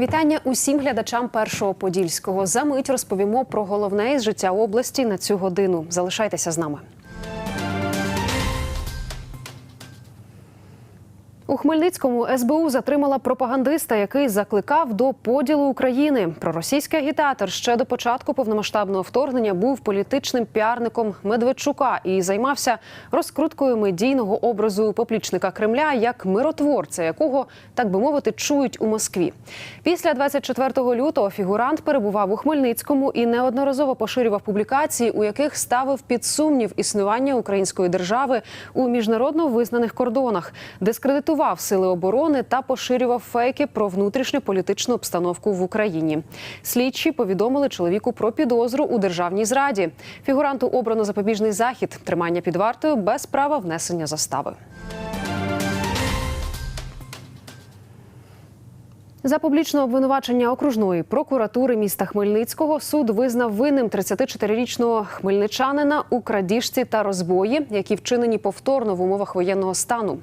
вітання усім глядачам першого подільського. За мить розповімо про головне із життя області на цю годину. Залишайтеся з нами. У Хмельницькому СБУ затримала пропагандиста, який закликав до поділу України. Проросійський агітатор ще до початку повномасштабного вторгнення був політичним піарником Медведчука і займався розкруткою медійного образу поплічника Кремля як миротворця, якого так би мовити чують у Москві. Після 24 лютого фігурант перебував у Хмельницькому і неодноразово поширював публікації, у яких ставив під сумнів існування української держави у міжнародно визнаних кордонах, дискредитував сили оборони та поширював фейки про внутрішньополітичну обстановку в Україні. Слідчі повідомили чоловіку про підозру у державній зраді. Фігуранту обрано запобіжний захід, тримання під вартою без права внесення застави. За публічне обвинувачення окружної прокуратури міста Хмельницького суд визнав винним 34-річного хмельничанина у крадіжці та розбої, які вчинені повторно в умовах воєнного стану.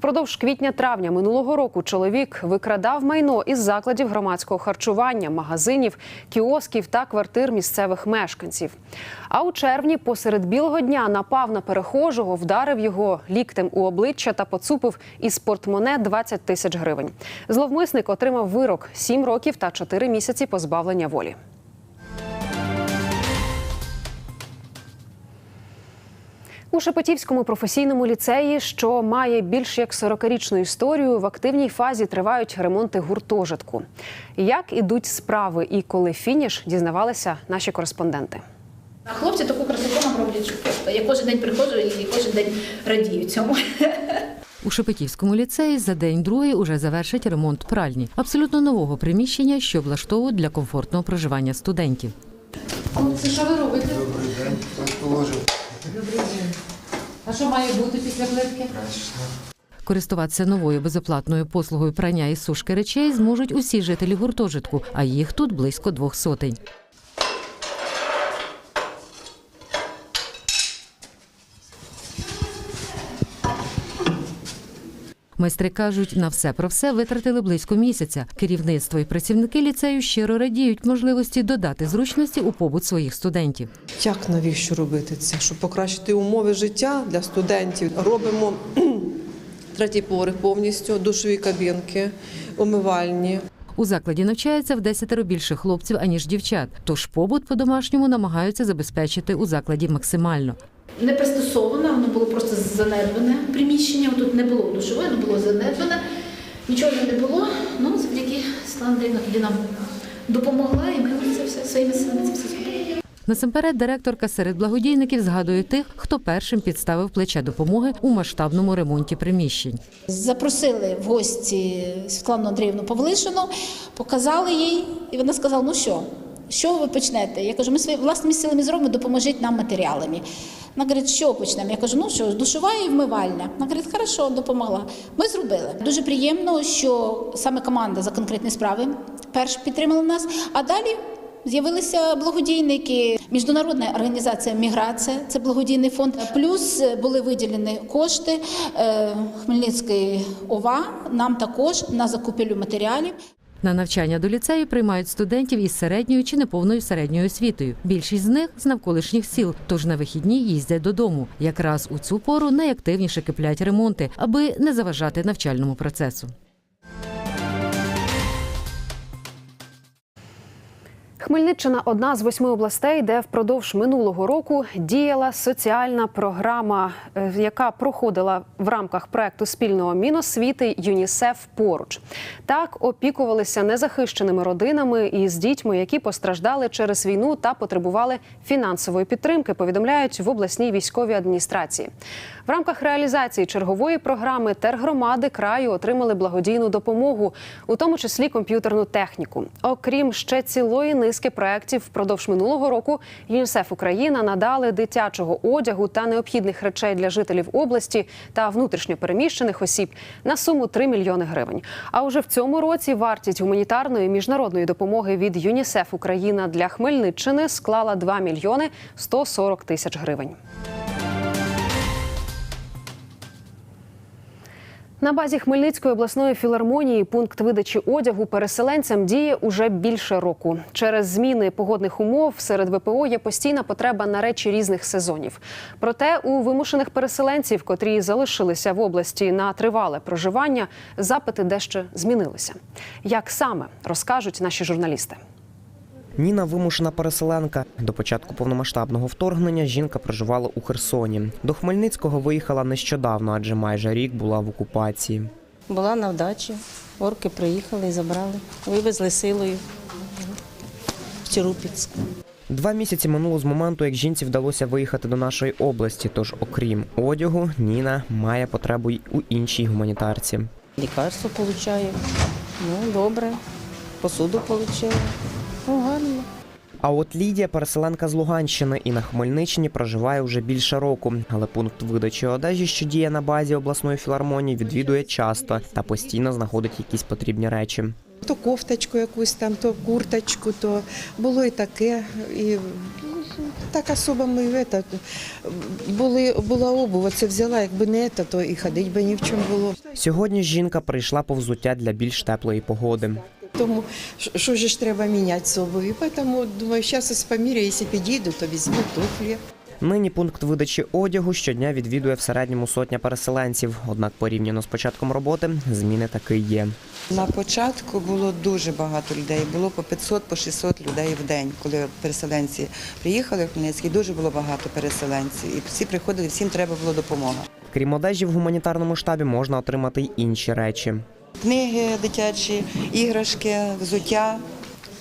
Впродовж квітня-травня минулого року чоловік викрадав майно із закладів громадського харчування, магазинів, кіосків та квартир місцевих мешканців. А у червні, посеред білого дня, напав на перехожого, вдарив його ліктем у обличчя та поцупив із портмоне 20 тисяч гривень. Зловмисник отримав вирок 7 років та 4 місяці позбавлення волі. У Шепетівському професійному ліцеї, що має більш як 40-річну історію, в активній фазі тривають ремонти гуртожитку. Як ідуть справи і коли фініш, дізнавалися наші кореспонденти. А хлопці таку красоту нам роблять. Я кожен день приходжу і кожен день радію цьому. У Шепетівському ліцеї за день-другий уже завершать ремонт пральні, абсолютно нового приміщення, що облаштовують для комфортного проживання студентів. Хлопці, що ви робите? Добрий день. Добрий день. А що має бути після плитки? Користуватися новою безоплатною послугою прання і сушки речей зможуть усі жителі гуртожитку, а їх тут близько двох сотень. Майстри кажуть, на все про все витратили близько місяця. Керівництво і працівники ліцею щиро радіють можливості додати зручності у побут своїх студентів. Як навіщо робити це? Щоб покращити умови життя для студентів, робимо третій поверх повністю, душові кабінки, умивальні. У закладі навчається в десятеро більше хлопців аніж дівчат. Тож побут по-домашньому намагаються забезпечити у закладі максимально. Не пристосоване, воно було занедбане приміщення. Тут не було душової, воно було занедбане. Нічого не було. Ну, завдяки Світлана тоді нам допомогла, і ми це все своїми силами це все зробили. Насамперед, директорка серед благодійників згадує тих, хто першим підставив плече допомоги у масштабному ремонті приміщень. Запросили в гості Світлану Андріївну Павлишину, показали їй, і вона сказала: ну що, чого ви почнете? Я кажу, ми своїми власними силами зробимо, допоможіть нам матеріалами. Вона говорить, що почнемо? Я кажу, ну що, душова і вмивальня. Вона говорить, хорошо, допомогла. Ми зробили. Дуже приємно, що саме команда за конкретні справи перш підтримала нас, а далі. З'явилися благодійники, міжнародна організація Міграція, це благодійний фонд. Плюс були виділені кошти е, Хмельницької ОВА. Нам також на закупівлю матеріалів. На навчання до ліцею приймають студентів із середньою чи неповною середньою освітою. Більшість з них з навколишніх сіл, тож на вихідні їздять додому. Якраз у цю пору найактивніше киплять ремонти, аби не заважати навчальному процесу. Хмельниччина одна з восьми областей, де впродовж минулого року діяла соціальна програма, е, яка проходила в рамках проекту спільного міносвіти ЮНІСЕФ поруч. Так опікувалися незахищеними родинами із дітьми, які постраждали через війну та потребували фінансової підтримки. Повідомляють в обласній військовій адміністрації. В рамках реалізації чергової програми тергромади краю отримали благодійну допомогу, у тому числі комп'ютерну техніку. Окрім ще цілої низки проєктів, впродовж минулого року ЮНІСЕФ Україна надали дитячого одягу та необхідних речей для жителів області та внутрішньопереміщених осіб на суму 3 мільйони гривень. А уже в цьому році вартість гуманітарної міжнародної допомоги від ЮНІСЕФ Україна для Хмельниччини склала 2 мільйони 140 тисяч гривень. На базі Хмельницької обласної філармонії пункт видачі одягу переселенцям діє уже більше року. Через зміни погодних умов серед ВПО є постійна потреба на речі різних сезонів. Проте у вимушених переселенців, котрі залишилися в області на тривале проживання, запити дещо змінилися. Як саме розкажуть наші журналісти. Ніна вимушена переселенка. До початку повномасштабного вторгнення жінка проживала у Херсоні. До Хмельницького виїхала нещодавно, адже майже рік була в окупації. Була на вдачі. Орки приїхали і забрали. Вивезли силою в Черупіцьку. Два місяці минуло з моменту, як жінці вдалося виїхати до нашої області. Тож, окрім одягу, Ніна має потребу й у іншій гуманітарці. Лікарство получаю. Ну, добре. Посуду отримала. Гарно. А от Лідія переселенка з Луганщини і на Хмельниччині проживає вже більше року. Але пункт видачі одежі, що діє на базі обласної філармонії, відвідує часто та постійно знаходить якісь потрібні речі. То кофточку якусь там, то курточку, то було і таке. І так особо ми это, були, була обув, це взяла, якби не це, то і ходить би ні в чому було. Сьогодні жінка прийшла по взуття для більш теплої погоди. Тому що- ж треба міняти з обуві. Тому думаю, зараз із поміряю, якщо підійду, то візьму туфлі. Нині пункт видачі одягу щодня відвідує в середньому сотня переселенців. Однак порівняно з початком роботи зміни таки є. На початку було дуже багато людей. Було по 500, по 600 людей в день, коли переселенці приїхали в Хмельницький. Дуже було багато переселенців. І всі приходили, всім треба була допомога. Крім одежі, в гуманітарному штабі можна отримати й інші речі. Книги дитячі, іграшки, взуття,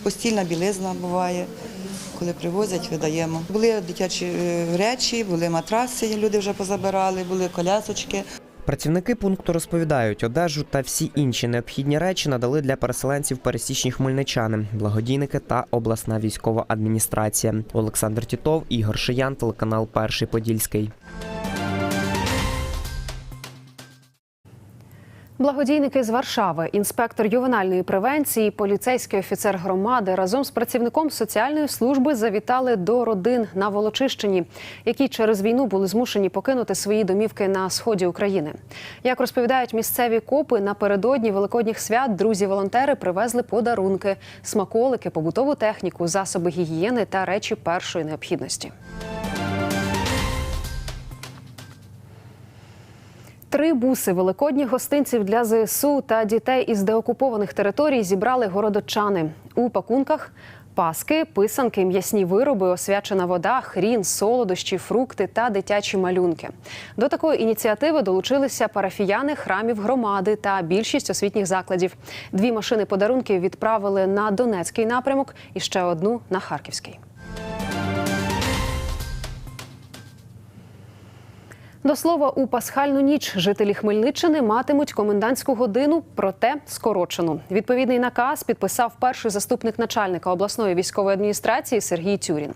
постільна білизна буває. Коли привозять, видаємо. Були дитячі е, речі, були матраси, люди вже позабирали, були колясочки. Працівники пункту розповідають, одежу та всі інші необхідні речі надали для переселенців пересічні хмельничани, благодійники та обласна військова адміністрація. Олександр Тітов, Ігор Шиян, телеканал Перший Подільський. Благодійники з Варшави, інспектор ювенальної превенції, поліцейський офіцер громади разом з працівником соціальної служби завітали до родин на Волочищині, які через війну були змушені покинути свої домівки на сході України. Як розповідають місцеві копи, напередодні великодніх свят друзі-волонтери привезли подарунки, смаколики, побутову техніку, засоби гігієни та речі першої необхідності. Три буси великодніх гостинців для ЗСУ та дітей із деокупованих територій зібрали городочани. У пакунках паски, писанки, м'ясні вироби, освячена вода, хрін, солодощі, фрукти та дитячі малюнки. До такої ініціативи долучилися парафіяни храмів громади та більшість освітніх закладів. Дві машини подарунків відправили на Донецький напрямок і ще одну на Харківський. До слова, у пасхальну ніч жителі Хмельниччини матимуть комендантську годину, проте скорочену. Відповідний наказ підписав перший заступник начальника обласної військової адміністрації Сергій Тюрін.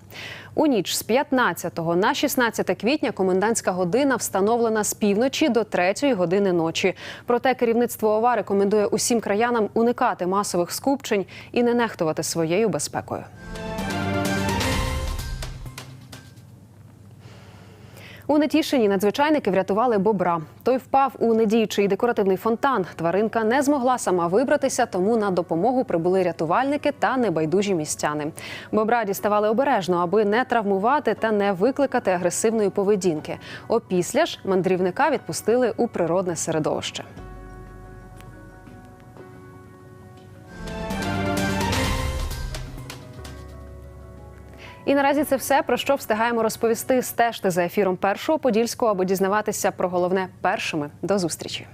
У ніч з 15 на 16 квітня комендантська година встановлена з півночі до 3 години ночі. Проте керівництво ОВА рекомендує усім краянам уникати масових скупчень і не нехтувати своєю безпекою. У Нетішині надзвичайники врятували бобра. Той впав у недіючий декоративний фонтан. Тваринка не змогла сама вибратися, тому на допомогу прибули рятувальники та небайдужі містяни. Бобра діставали обережно, аби не травмувати та не викликати агресивної поведінки. Опісля ж мандрівника відпустили у природне середовище. І наразі це все про що встигаємо розповісти. Стежте за ефіром першого подільського, аби дізнаватися про головне першими. До зустрічі.